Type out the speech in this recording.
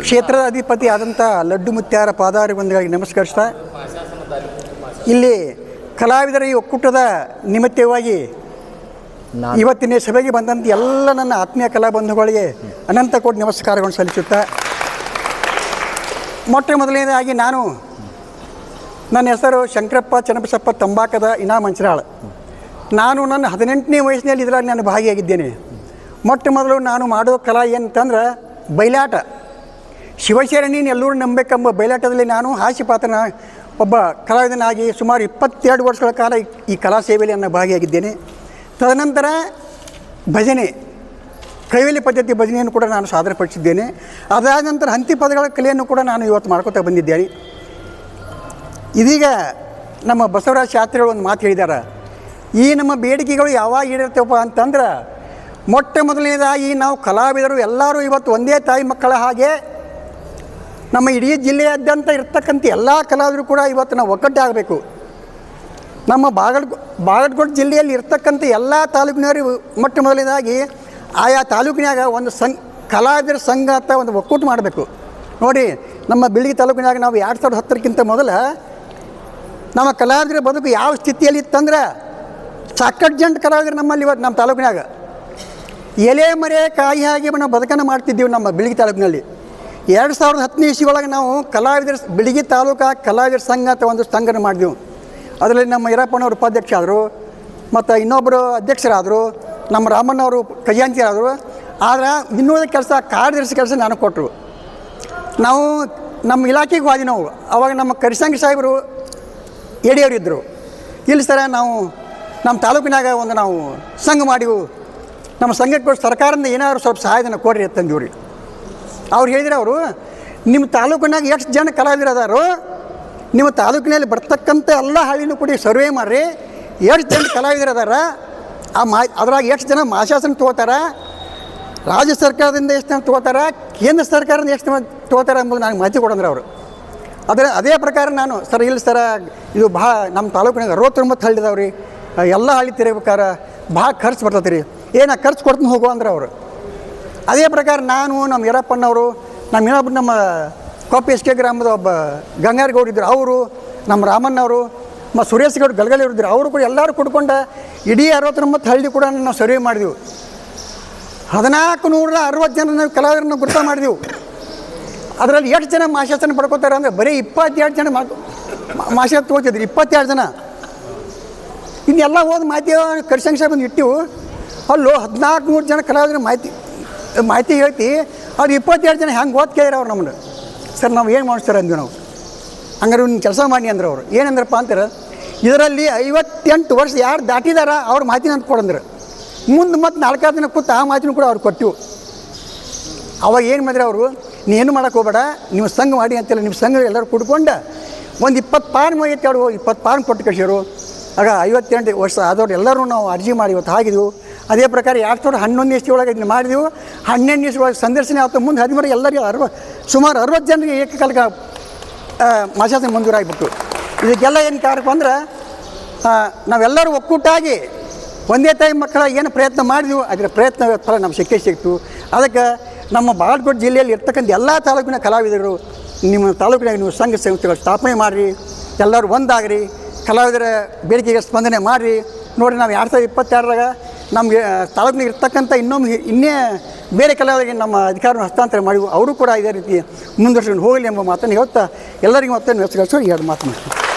ಕ್ಷೇತ್ರದ ಅಧಿಪತಿ ಆದಂಥ ಲಡ್ಡು ಮುತ್ಯಾರ ಬಂಧುಗಳಿಗೆ ನಮಸ್ಕರಿಸ್ತಾ ಇಲ್ಲಿ ಕಲಾವಿದರ ಈ ಒಕ್ಕೂಟದ ನಿಮಿತ್ತವಾಗಿ ಇವತ್ತಿನ ಸಭೆಗೆ ಬಂದಂಥ ಎಲ್ಲ ನನ್ನ ಆತ್ಮೀಯ ಕಲಾ ಬಂಧುಗಳಿಗೆ ಅನಂತ ಕೋಟಿ ನಮಸ್ಕಾರಗಳನ್ನು ಸಲ್ಲಿಸುತ್ತಾ ಮೊಟ್ಟ ಮೊದಲನೇದಾಗಿ ನಾನು ನನ್ನ ಹೆಸರು ಶಂಕರಪ್ಪ ಚನ್ನಬಸಪ್ಪ ತಂಬಾಕದ ಇನಾ ಮಂಚರಾಳ್ ನಾನು ನನ್ನ ಹದಿನೆಂಟನೇ ವಯಸ್ಸಿನಲ್ಲಿ ಇದರಲ್ಲಿ ನಾನು ಭಾಗಿಯಾಗಿದ್ದೇನೆ. ಮೊಟ್ಟ ಮೊದಲು ನಾನು ಮಾಡೋ ಕಲಾ ಏನಂತಂದ್ರೆ ಬಯಲಾಟ ಶಿವಶರಣಿ ಎಲ್ಲರೂ ನಂಬೇಕೆಂಬ ಬಯಲಾಟದಲ್ಲಿ ನಾನು ಹಾಸ್ಯಪಾತ್ರನ ಒಬ್ಬ ಕಲಾವಿದನಾಗಿ ಸುಮಾರು ಇಪ್ಪತ್ತೆರಡು ವರ್ಷಗಳ ಕಾಲ ಈ- ಕಲಾ ಸೇವೆಯಲ್ಲಿ ನಾನು ಭಾಗಿಯಾಗಿದ್ದೇನೆ. ತದನಂತರ ಭಜನೆ ಕೈವಲಿ ಪದ್ಧತಿ ಭಜನೆಯನ್ನು ಕೂಡ ನಾನು ಸಾಧನೆಪಡಿಸಿದ್ದೇನೆ ಅದಾದ ನಂತರ ಹಂತಿ ಪದಗಳ ಕಲೆಯನ್ನು ಕೂಡ ನಾನು ಇವತ್ತು ಮಾಡ್ಕೊತಾ ಬಂದಿದ್ದೇನೆ. ಇದೀಗ ನಮ್ಮ ಬಸವರಾಜ ಶಾಸ್ತ್ರಿಗಳು ಒಂದು ಮಾತು ಹೇಳಿದ್ದಾರೆ ಈ ನಮ್ಮ ಬೇಡಿಕೆಗಳು ಯಾವಾಗ ಈಡೇರ್ತವಪ್ಪ ಅಂತಂದ್ರೆ ಮೊಟ್ಟ ಮೊದಲನೇದಾಗಿ ನಾವು ಕಲಾವಿದರು ಎಲ್ಲರೂ ಇವತ್ತು ಒಂದೇ ತಾಯಿ ಮಕ್ಕಳ ಹಾಗೆ ನಮ್ಮ ಇಡೀ ಜಿಲ್ಲೆಯಾದ್ಯಂತ ಇರ್ತಕ್ಕಂಥ ಎಲ್ಲ ಕಲಾವಿದರು ಕೂಡ ಇವತ್ತು ನಾವು ಒಗ್ಗಟ್ಟಾಗಬೇಕು ನಮ್ಮ ಬಾಗಲ್, ಬಾಗಲಕೋಟೆ ಜಿಲ್ಲೆಯಲ್ಲಿ ಇರ್ತಕ್ಕಂಥ ಎಲ್ಲ ತಾಲೂಕಿನವರು ಮೊಟ್ಟ ಮೊದಲನೇದಾಗಿ ಆಯಾ ತಾಲೂಕಿನಾಗ ಒಂದು ಸಂಘ, ಕಲಾವಿದರ ಸಂಘ ಅಂತ ಒಂದು ಒಕ್ಕೂಟ ಮಾಡಬೇಕು. ನೋಡಿ, ನಮ್ಮ ಬಿಳಿಗಿ ತಾಲೂಕಿನಾಗ ನಾವು ಎರಡು ಸಾವಿರದ ಹತ್ತರಕ್ಕಿಂತ ಮೊದಲು ನಮ್ಮ ಕಲಾವಿದರ ಬದುಕು ಯಾವ ಸ್ಥಿತಿಯಲ್ಲಿ ಇತ್ತಂದ್ರೆ ಸಾಕಷ್ಟು ಜನ ಕಲಾವಿದರು ನಮ್ಮಲ್ಲಿ ಇವತ್ತು ನಮ್ಮ ತಾಲೂಕಿನಾಗ ಎಲೆ ಮರೆ ಕಾಯಿ ಹಾಗೆ ನಾವು ಬದುಕನ್ನು ಮಾಡ್ತಿದ್ದೀವಿ ನಮ್ಮ ಬಿಳಿಗಿ ತಾಲೂಕಿನಲ್ಲಿ. ಎರಡು ಸಾವಿರದ ಹತ್ತನೇ ಒಳಗೆ ನಾವು ಕಲಾವಿದರ ಬಿಳಿಗಿ ತಾಲೂಕು ಕಲಾವಿದರ ಸಂಘ ಅಂತ ಒಂದು ಸಂಘನ ಮಾಡಿದೆವು. ಅದರಲ್ಲಿ ನಮ್ಮ ಈರಪ್ಪನವರು ಉಪಾಧ್ಯಕ್ಷ ಆದರು ಮತ್ತು ಇನ್ನೊಬ್ಬರು ಅಧ್ಯಕ್ಷರಾದರು, ನಮ್ಮ ರಾಮಣ್ಣವರು ಕೈಯಂತಿಯರಾದರು ಆದರೆ ಇನ್ನೂ ಕೆಲಸ ಕಾರ್ಯದರ್ಶಿ ಕೆಲಸ ನಾನು ಕೊಟ್ಟರು. ನಾವು ನಮ್ಮ ಇಲಾಖೆಗೆ ಹೋದಿ ನಾವು. ಅವಾಗ ನಮ್ಮ ಕರಿಸಂಗ ಸಾಹೇಬರು ಎಡಿಯವರಿದ್ದರು ಇಲ್ಲಿ ಸರ ನಾವು ನಮ್ಮ ತಾಲೂಕಿನಾಗ ಒಂದು ನಾವು ಸಂಘ ಮಾಡಿವು. ನಮ್ಮ ಸಂಘಕ್ಕೆ ಸರ್ಕಾರದಿಂದ ಏನಾದ್ರು ಸ್ವಲ್ಪ ಸಹಾಯಧನ ಕೊಡ್ರಿ ಅಂತಂದಿವ್ರಿ. ಅವ್ರು ಹೇಳಿದ್ರೆ ಅವರು, ನಿಮ್ಮ ತಾಲೂಕಿನಾಗ ಎಷ್ಟು ಜನ ಕಲಾವಿದರು ಅದಾರೋ ನಿಮ್ಮ ತಾಲೂಕಿನಲ್ಲಿ ಬರ್ತಕ್ಕಂಥ ಎಲ್ಲ ಹಳ್ಳಿನೂ ಕೂಡ ಸರ್ವೆ ಮಾಡಿರಿ. ಎಷ್ಟು ಜನ ಕಲಾವಿದರು ಅದಾರ ಆ ಮಾ, ಅದ್ರಾಗ ಎಷ್ಟು ಜನ ಮಾಶಾಸನ ತೊಗೋತಾರ? ರಾಜ್ಯ ಸರ್ಕಾರದಿಂದ ಎಷ್ಟು ಜನ ತೊಗೋತಾರ? ಕೇಂದ್ರ ಸರ್ಕಾರದಿಂದ ಎಷ್ಟು ಜನ ತೊಗೋತಾರ ಎಂಬುದು ನನಗೆ ಮಾಹಿತಿ ಕೊಡಂದ್ರೆ ಅವರು. ಅದರ, ಅದೇ ಪ್ರಕಾರ ನಾನು, ಸರ್, ಇಲ್ಲಿ ಸರ, ಇದು ಭಾಳ ನಮ್ಮ ತಾಲೂಕಿನಾಗ ಅರವತ್ತೊಂಬತ್ತು ಹಳ್ಳಿ ಇದಾವೆ ರೀ ಎಲ್ಲ ಹಳ್ಳಿ ತೆರಿಬೇಕಾರೆ ಭಾಳ ಖರ್ಚು ಬರ್ತೈತೆ ರೀ. ಏನು ಖರ್ಚು ಕೊಡ್ತೀನಿ ಹೋಗು ಅಂದ್ರೆ ಅವರು. ಅದೇ ಪ್ರಕಾರ ನಾನು ನಮ್ಮ ಯರಪ್ಪಣ್ಣವರು ನಮ್ಮ ಇನ್ನೊಬ್ಬರು ನಮ್ಮ ಕೊಪ್ಪ ಎಸ್ ಕೆ ಗ್ರಾಮದ ಒಬ್ಬ ಗಂಗಾರಗೌಡ ಇದ್ದರು ಅವರು ನಮ್ಮ ರಾಮಣ್ಣವರು ಮತ್ತು ಸುರೇಶ್ ಗೌಡ ಗಲಗಲಿ ಇದ್ದರು ಅವರು ಕೂಡ ಎಲ್ಲರೂ ಕುಡ್ಕೊಂಡು ಇಡೀ ಅರವತ್ತೊಂಬತ್ತು ಹಳ್ಳಿ ಕೂಡ ನಾವು ಸರ್ವೆ ಮಾಡಿದೆವು. ಹದಿನಾಲ್ಕು ನೂರ ಅರವತ್ತು ಜನ ನಾವು ಕಲಾವಿದರನ್ನ ಗುರ್ತ ಮಾಡಿದೆವು. ಅದರಲ್ಲಿ ಎಷ್ಟು ಜನ ಮಾಶಾಸನ ಪಡ್ಕೋತಾರೆ ಅಂದರೆ ಬರೀ ಇಪ್ಪತ್ತೆರಡು ಜನ ಮಾ, ಮಾಶಾಸನ ತೊಗೋತಿದ್ರು, ಇಪ್ಪತ್ತೆರಡು ಜನ. ಇನ್ನೆಲ್ಲ ಹೋದ ಮಾಹಿತಿ ಕರ್ಸಂಕ್ಷ ಬಂದು ಇಟ್ಟಿವು. ಅಲ್ಲೂ ಹದಿನಾಲ್ಕು ನೂರು ಜನ ಕಲಾವಿದ್ರ ಮಾಹಿತಿ. ಮಾಹಿತಿ ಹೇಳ್ತಿ. ಅವ್ರು ಇಪ್ಪತ್ತೇಳು ಜನ ಹೆಂಗೆ ಓದ್ ಕೇಳಿರ ಅವ್ರು ನಮ್ಮನ್ನು ಸರ್, ನಾವು ಏನು ಮಾಡಿಸ್ತಾರೆ ಅಂದ್ವಿ ನಾವು. ಹಂಗಾರೆ ಒಂದು ಕೆಲಸ ಮಾಡಿ ಅಂದ್ರೆ ಅವರು. ಏನಂದ್ರಪ್ಪ ಅಂತಾರೆ? ಇದರಲ್ಲಿ ಐವತ್ತೆಂಟು ವರ್ಷ ಯಾರು ದಾಟಿದಾರ ಅವ್ರ ಮಾಹಿತಿನ ಅಂತ ಕೊಡಂದ್ರೆ. ಮುಂದೆ ಮತ್ತು ನಾಲ್ಕಾರು ದಿನ ಕೂತು ಆ ಮಾಹಿತಿನೂ ಕೂಡ ಅವ್ರು ಕೊಟ್ಟಿವು ಅವಾಗ ಏನು ಮಾಡಿದ್ರೆ ಅವರು? ನೀನು ಮಾಡೋಕೆ ಹೋಗಬೇಡ, ನೀವು ಸಂಘ ಮಾಡಿ ಅಂತೆಲ್ಲ ನಿಮ್ಮ ಸಂಘ ಎಲ್ಲರೂ ಕುಡ್ಕೊಂಡು ಒಂದು ಇಪ್ಪತ್ತು ಪಾನ್ ಐತೆ ಅವರು ಇಪ್ಪತ್ತು ಪಾನ್ ಕೊಟ್ಟು ಕಳಿಸಿರು ಆಗ ಐವತ್ತೆಂಟು ವರ್ಷ ಆದವ್ರು ಎಲ್ಲರೂ ನಾವು ಅರ್ಜಿ ಮಾಡಿ ಇವತ್ತು ಹಾಕಿದ್ವು ಅದೇ ಪ್ರಕಾರ ಎರಡು ಸಾವಿರದ ಹನ್ನೊಂದು ಇಸ್ವಿ ಒಳಗೆ ಇದನ್ನು ಮಾಡಿದೆವು? ಹನ್ನೆರಡು ಇಸ್ವಿ ಒಳಗೆ ಸಂದರ್ಶನ ಆಯ್ತು. ಮುಂದೆ ಹದಿಮೂರು ಎಲ್ಲರಿಗೂ ಅರವ, ಸುಮಾರು ಅರವತ್ತು ಜನರಿಗೆ ಏಕಕಾಲಕ್ಕೆ ಮಾಸಾಸನ ಮಂಜೂರಾಗಿಬಿಟ್ಟು ಇದಕ್ಕೆಲ್ಲ ಏನು ಕಾರಣ ಅಂದ್ರೆ ನಾವೆಲ್ಲರೂ ಒಕ್ಕೂಟಾಗಿ ಒಂದೇ ತಾಯಿ ಮಕ್ಕಳ ಏನು ಪ್ರಯತ್ನ ಮಾಡಿದ್ವು, ಅದರ ಪ್ರಯತ್ನ ಫಲ ನಮ್ಮ ಸಿಕ್ಕೇ ಸಿಕ್ತು ಅದಕ್ಕೆ ನಮ್ಮ ಬಾಗಲಕೋಟೆ ಜಿಲ್ಲೆಯಲ್ಲಿ ಇರ್ತಕ್ಕಂಥ ಎಲ್ಲ ತಾಲೂಕಿನ ಕಲಾವಿದರು, ನಿಮ್ಮ ತಾಲೂಕಿನಾಗ ನೀವು ಸಂಘ ಸಂಸ್ಥೆಗಳು ಸ್ಥಾಪನೆ ಮಾಡಿರಿ, ಎಲ್ಲರೂ ಒಂದಾಗ್ರಿ, ಕಲಾವಿದರ ಬೇಡಿಕೆಗೆ ಸ್ಪಂದನೆ ಮಾಡಿರಿ. ನೋಡಿ, ನಾವು ಎರಡು ಸಾವಿರದ ಇಪ್ಪತ್ತೆರಡರಾಗ ನಮಗೆ ತಾಲೂಕಿನಾಗ ಇರ್ತಕ್ಕಂಥ ಇನ್ನೊಮ್ಮೆ, ಇನ್ನೇ ಬೇರೆ ಕೆಲವರಿಗೆ ನಮ್ಮ ಅಧಿಕಾರವನ್ನು ಹಸ್ತಾಂತರ ಮಾಡಿ ಅವರು ಕೂಡ ಇದೇ ರೀತಿ ಮುಂದುವರ್ಸ್ಕೊಂಡು ಹೋಗಲಿ ಎಂಬ ಮಾತನ್ನು ಹೇಳ್ತಾ ಎಲ್ಲರಿಗೂ ಮತ್ತೆ ವ್ಯವಸ್ಥೆ ಎರಡು ಮಾತು ಮಾಡ್ತೀನಿ